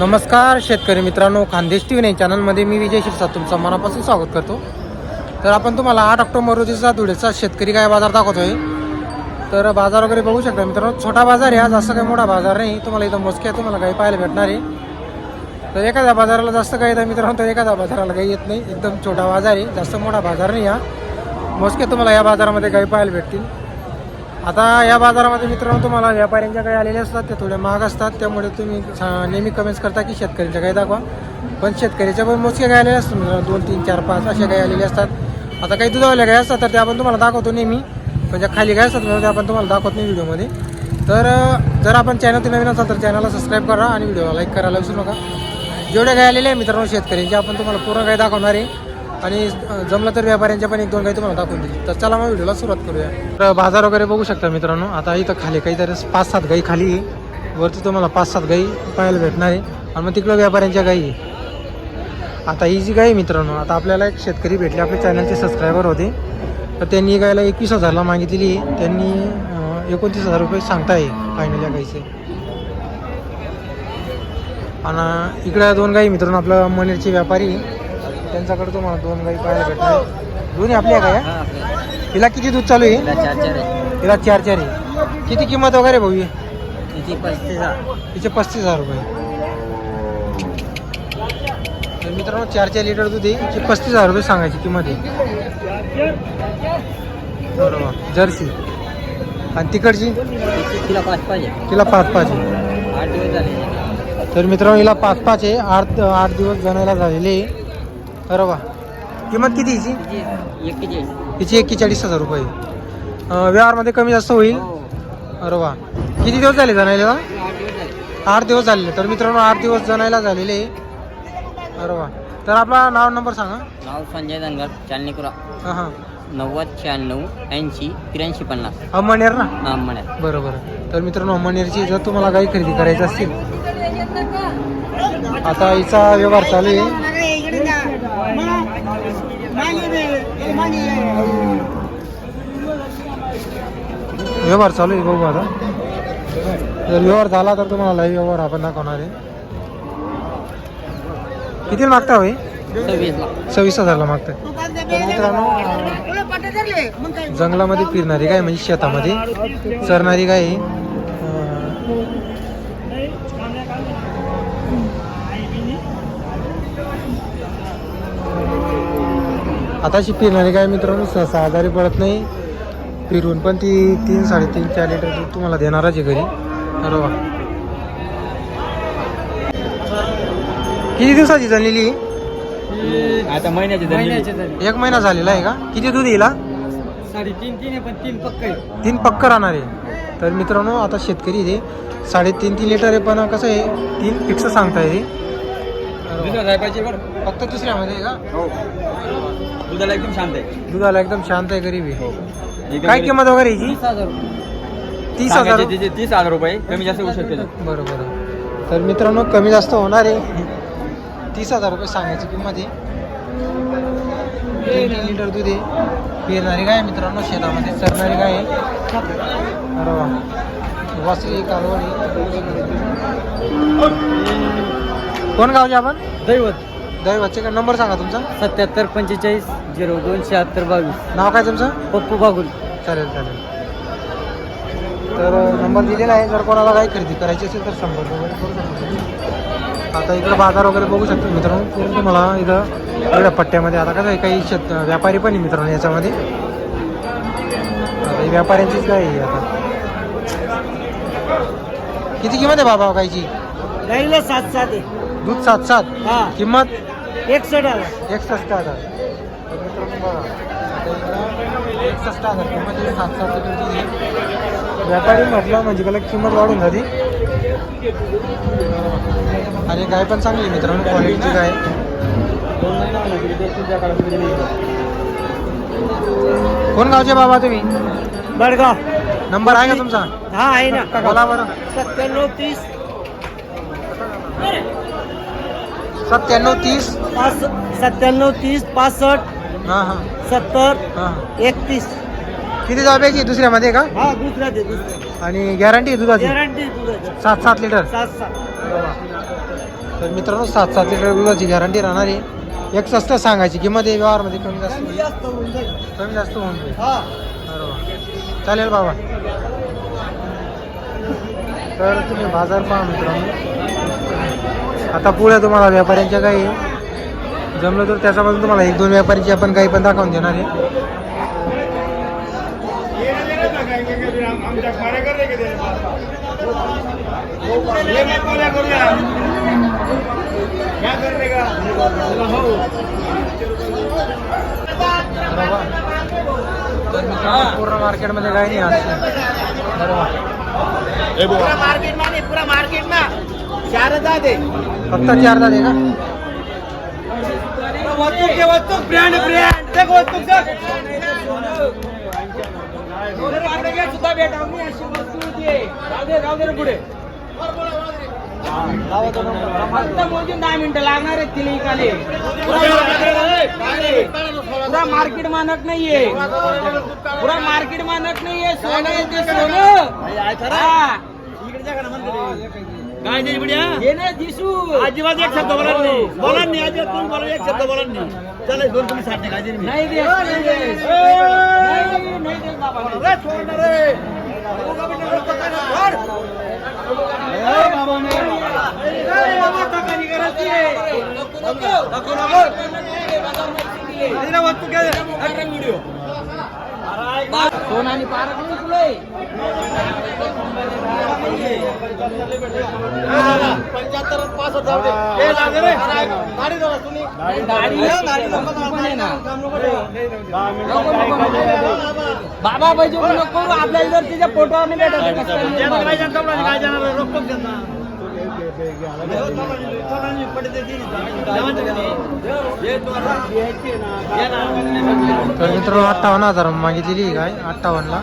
नमस्कार शेतकरी मित्रांनो खानदेश टी व्ही नाही चॅनलमध्ये मी विजय शिरसा तुमचं मनापासून स्वागत करतो. तर आपण तुम्हाला आठ ऑक्टोबर रोजीचा धुळेचा शेतकरी काय बाजार दाखवतोय. तर बाजार वगैरे बघू शकता मित्रांनो छोटा बाजार आहे आज असं काही मोठा बाजार नाही. तुम्हाला इथं मोजक्या तुम्हाला काही पाहायला भेटणार आहे. तर एखाद्या बाजाराला जास्त काही येतं मित्रांनो तर एखाद्या बाजाराला काही येत नाही. एकदम छोटा बाजार आहे जास्त मोठा बाजार नाही हा. मोजके तुम्हाला या बाजारामध्ये काही पाहायला भेटतील. आता या बाजारामध्ये मित्रांनो तुम्हाला व्यापाऱ्यांच्या काही आलेल्या असतात ते थोडे महाग असतात त्यामुळे तुम्ही नेहमी कमेंट्स करता की शेतकऱ्यांच्या काही दाखवा. पण शेतकऱ्याच्या पण मोजके काही आलेले असतात मित्रांनो दोन तीन चार पाच असे काही आलेले असतात. आता काही दुधावले काही असतात तर ते आपण तुम्हाला दाखवतो नेहमी. म्हणजे खाली काय असतात मित्रांनो, ते आपण तुम्हाला दाखवत नाही व्हिडिओमध्ये. तर जर आपण चॅनल नवीन असाल तर चॅनलला सबस्क्राईब करा आणि व्हिडिओला लाईक करायला विसरू नका. जेवढे काही आलेले आहे मित्रांनो शेतकऱ्यांचे आपण तुम्हाला पूर्ण काही दाखवणार आहे. आणि जमलं तर व्यापाऱ्यांच्या पण एक दोन काही तुम्हाला दाखवून देईल तर चला मग व्हिडिओला सुरुवात करूया. तर बाजार वगैरे बघू शकता मित्रांनो. आता इथं खाली काहीतरी पाच सात गाई खाली आहे. वरती तुम्हाला पाच सात गाई पाहायला भेटणार आहे. आणि मग तिकडं व्यापाऱ्यांच्या गाई आहे. आता ही जी गाई आहे मित्रांनो आता आपल्याला एक शेतकरी भेटले. आपल्या चॅनलचे सबस्क्रायबर होते. तर त्यांनी गायला एकवीस हजारला मागितलेली आहे. त्यांनी एकोणतीस हजार रुपये सांगताय फायनल या गाईचे. आणि इकडे दोन गाई मित्रांनो आपलं मनेरचे व्यापारी त्यांच्याकडे तुम्हाला दोन गाई पाहायला भेटणार. आहे. दोन्ही आपल्या गाया तिला किती दूध चालू आहे? तिला चार चार आहे. किती किंमत वगैरे भाऊ ही? तिचे पस्तीस हजार. रुपये. तर मित्रांनो चार चार लिटर दूध आहे. तिचे पस्तीस हजार रुपये सांगायची किंमत आहे. बरोबर. जर्सी. आणि तिकडची? तिला पाच पाहिजे. तिला पाच पाच आहे आठ दिवस झाले. तर मित्रांनो हिला पाच पाच आहे. आठ आठ दिवस जणायला झालेले आहे. अरे वा. किंमत किती हिची? हिची एक्केचाळीस हजार रुपये. व्यवहारमध्ये कमी जास्त होईल? अरे वा. किती दिवस झाले जणायला? आठ दिवस झाले. आठ दिवस झालेले तर मित्रांनो आठ दिवस जणायला झालेले. आहे. अरे वा. तर आपला नाव नंबर सांगा. नाव संजय धनगर चालनीपुरा हां हां. नव्वद शहाण्णव ऐंशी त्र्याऐंशी पन्नास. अमनेर ना? हा म्हण्यात बरं बरं. तर मित्रांनो अमनेरची जर तुम्हाला काही खरेदी करायची असतील आता हिचा व्यवहार चालू आहे. व्यवहार चालू आहे बघू आता? जर व्यवहार झाला तर तुम्हाला लाईव्ह व्यवहार आपण दाखवणार आहे. किती मागता होई सव्वीस हजारला मागताय. तर मित्रांनो अं, जंगलामध्ये फिरणारी गाय म्हणजे शेतामध्ये चरणारी गाय आता अशी फिरणारी गाय मित्रांनो सहसा आजारी पडत नाही. फिरून पण ती तीन साडेतीन चार लिटर दूध तुम्हाला देणारच आहे घरी. वा किती दिवसाची झालेली आता महिन्याचे एक महिना झालेला आहे का? किती दूध येईल? साडेतीन तीन आहे पण तीन पक्क तीन पक्क राहणार आहे. तर मित्रांनो आता शेतकरी ते. साडेतीन तीन लिटर आहे पण कसं आहे तीन फिक्स सांगता येते फक्त दुसऱ्यामध्ये आहे का? हो. दुधाला एकदम शांत आहे. दुधाला एकदम शांत आहे गरीबी हो. काय किंमत वगैरे याची? तीस हजार तीस हजार? रुपये कमी जास्त होऊ शकते. बरं बरं. तर मित्रांनो कमी जास्त होणार आहे. तीस हजार रुपये सांगायची किंमत आहे. तीन तीन लिटर दूध आहे. पिरणारी गाय आहे मित्रांनो शेतामध्ये चरणारी गाय आहे. अरे वा. वासरी कालवडी. कोण गावचे आपण? दैवत. दैवाचे का? नंबर सांगा तुमचा. सत्याहत्तर पंचेचाळीस झिरो दोन शहात्तर बावीस. नाव काय तुमचं? पप्पू बागुल. चालेल चालेल. तर नंबर दिलेला आहे. जर कोणाला काही खरेदी करायची असेल तर संपर्क वगैरे करू शकतो. आता इकडं बाजार वगैरे बघू शकतो मित्रांनो. पूर्ण तुम्हाला इथं एवढ्या पट्ट्यामध्ये आता कसं आहे काही शेत व्यापारी पण आहे मित्रांनो याच्यामध्ये. आता व्यापाऱ्यांचीच काय आहे आता. किती किंमत आहे बाबा गायची गाईला सात सात आहे. दूध सात सात हा. किंमत? एकसष्ट आला एकसष्ट हजार. तर मित्रांनो बघा आता इकडं एकसष्ट हजार. किंमत आहे, सात. व्यापारी म्हटलं म्हणजे त्याला किंमत वाढून जाते आणि गाय पण चांगली आहे मित्रांनो क्वालिटीची गाय. कोण गावचे बाबा तुम्ही? बडगाव. नंबर आहे का तुमचा? हा आहे ना. बोला बरं. सत्त्याण्णव तीस. सत्त्याण्णव तीस? पाच सत्त्याण्णव तीस पासष्ट हां हां. सत्तर हां एकतीस. किती जाब्याची दुसऱ्यामध्ये का? हा दुसरा दुसरा आणि गॅरंटी दुधाची? गॅरंटी दुधाची. सात सात लिटर सात सात. तर मित्रांनो सात सात लिटर दुधाची गॅरंटी राहणार आहे. एक स्वस्त सांगायची किंमत आहे व्यवहारमध्ये कमी जास्त? कमी जास्त होऊन जाईल. हा. बरोबर चालेल बाबा. तर तुम्ही बाजार पहा मित्रांनो. आता पुढे तुम्हाला व्यापाऱ्यांच्या काही जमलं तर त्याच्यापासून तुम्हाला एक दोन व्यापाऱ्यांची आपण काही पण दाखवून देणार आहे. पूर्ण मार्केटमध्ये काही नाही आज बरोबर मार्केटमध्ये पुरा मार्केट ना चार हजार दे. फक्त चार दात आहे का? वस्तू के वस्तू ब्रँड ब्रँड देख वस्तू सुद्धा भेटावं अशी वस्तू दे. राहू दे राहू दे रे पुढे. फक्त मोजून दहा मिनिटं लागणार आहेत तिला इकाले पुरा मार्केट मानक नाहीये. पुरा मार्केट मानक नाहीये. सोनं आहे ते सोनं. काय नाही हे नाही दिसू. अजिबात एक शब्द बोला नाही. बोला नाही अजिबात तुम्ही बोला एक शब्द बोला नाही. चला दोन तुम्ही साठ काय नाही देत बाबा. सोन आणि पारक नाही तुले. बाबा पाहिजे नको करू आपल्याला जर तिच्या पोटावर नाही भेटत तर काय जाणार रोखोक त्यांना तर मित्रांनो अठ्ठावन्न हजार मागितलेली काय? अठ्ठावन्नला.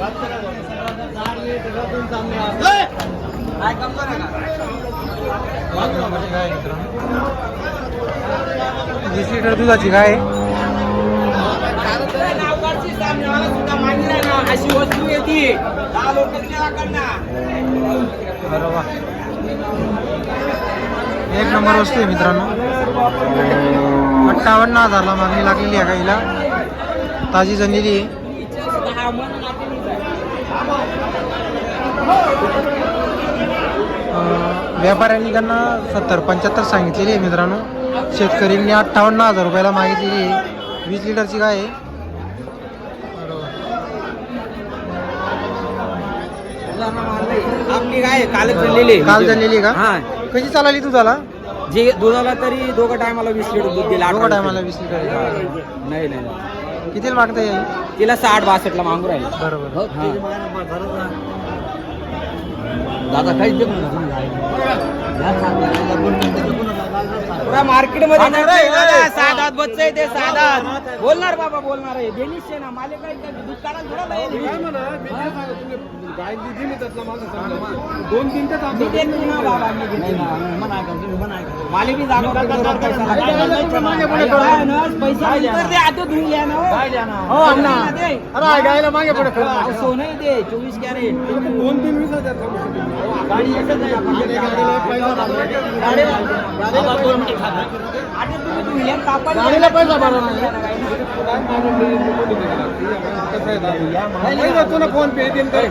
वीस लिटर दुधाची काय? अशी वस्तू येते दहा लोक करणार बरोबर एक नंबर वस्तू आहे मित्रांनो. अठ्ठावन्न हजारला मागणी लागलेली आहे गाईला. ताजी जणलेली आहे व्यापाऱ्यांनी त्यांना सत्तर पंच्याहत्तर सांगितलेली आहे मित्रांनो. शेतकऱ्यांनी अठ्ठावन्न हजार रुपयाला मागितलेली आहे. वीस लिटरची गाय आहे. आपली काय काल चाललेली काल झालेली का? हा. कशी चालली तुझाला जे दुधाला तरी दोघं टायमाला वीस लिटर दूध दिला दोघं टायमाला वीस लिटर. नाही नाही कितीला मागता येईल तिला साठ बासष्टला मागू राहील. बरोबर. दादा काहीच पुरा मार्केटमध्ये साधात बच्चे आहे ते साधात बोलणार बाबा बोलणार आहे. बेनिश आहे ना माले काय काय दूध काढायला थोडा लायेल. मी देत नाही ना बाबा, मी देत नाही. माले बी जागा बरोबर पैसा. घ्या ना हो. हो, सोनं ते चोवीस कॅरेट. गाडी एकच पैसा भरा फोन पे देईन काय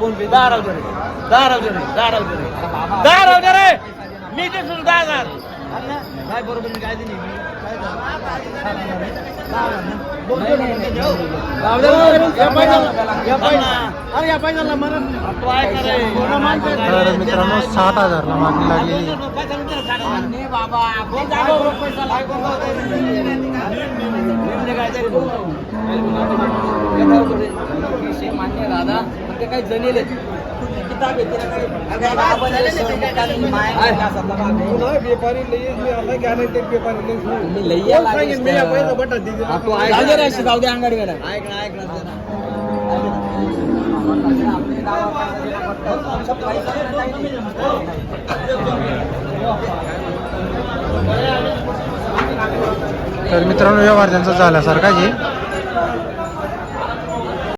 फोन पे दहा राहू दे रे. मी ते सुद्धा काय बरोबर मी काय दिली. तर मित्रांनो साठ हजारला मागणी लागलेली बाबा मान्य दादा ते काही जणेल हा, ऐक जाऊ दे. आपल्या गावात तर मित्रांनो व्यवहार त्यांचा झाल्यासारखाच आहे.